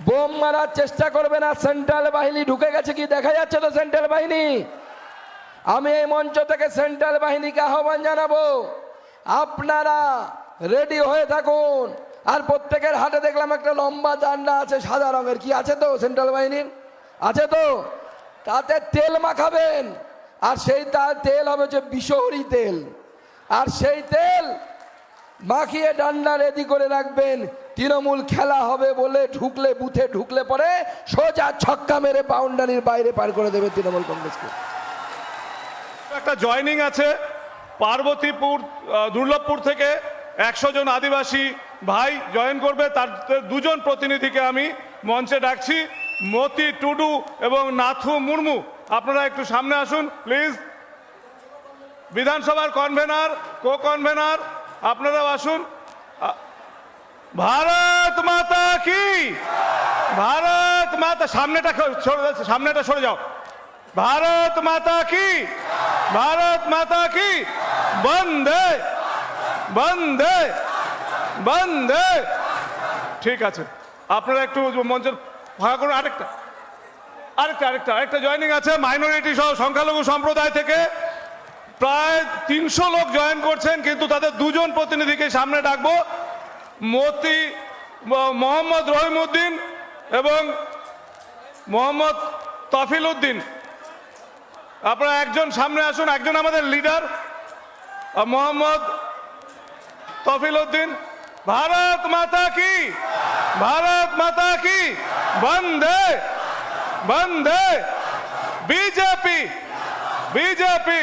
Bomb মারার চেষ্টা করবে না, সেন্ট্রাল বাহিনী ঢুকে গেছে কি দেখা যাচ্ছে তো সেন্ট্রাল বাহিনী? আমি এই মঞ্চ থেকে সেন্ট্রাল বাহিনীকে আহ্বান জানাব, আপনারা রেডি হয়ে থাকুন। আর প্রত্যেকের হাতে দেখলাম একটা লম্বা ডান্ডা আছে, সাদা রঙের। কি আছে তো সেন্ট্রাল বাহিনীর? আছে তো? তাতে তেল মাখাবেন। আর সেই তার তেল হবে হচ্ছে বিষহরি তেল। আর সেই তেল মাখিয়ে ডান্ডা রেডি করে রাখবেন। তৃণমূল খেলা হবে বলে ঢুকলে, বুথে ঢুকলে পরে সোজা ছক্কা মেরে বাউন্ডারির বাইরে পার করে দেবে তৃণমূল কংগ্রেসকে। একটা জয়নিং আছে পার্বতীপুর দুর্লভপুর থেকে একশো জন আদিবাসী ভাই জয়েন করবে। তার দুজন প্রতিনিধিকে আমি মঞ্চে ডাকছি। মতি টুডু এবং নাথু মুর্মু, আপনারা একটু সামনে আসুন প্লিজ বিধানসভার কনভেনার কো কনভেনার আপনারাও আসুন। ভারত মাতা কি? ভারত মাতা, সামনেটা সামনেটা সরে যাও। ভারত মাতা কি? ভারত মাতা কি? বন্দে বন্দে বন্দে। ঠিক আছে। আপনারা একটু মঞ্চের ফাঁকা করুন। আরেকটা আরেকটা আরেকটা আরেকটা জয়েনিং আছে। মাইনরিটি সহ সংখ্যালঘু সম্প্রদায় থেকে প্রায় তিনশো লোক জয়েন করছেন, কিন্তু তাদের দুজন প্রতিনিধিকে সামনে ডাকবো। মতি মোহাম্মদ রহিমউদ্দিন এবং মোহাম্মদ তফিল উদ্দিন আপনারা একজন সামনে আসুন, একজন আমাদের লিডার মোহাম্মদ তফিল উদ্দিন ভারত মাতা কি? ভারত মাতা কি? বন্দে বন্দে। BJP BJP.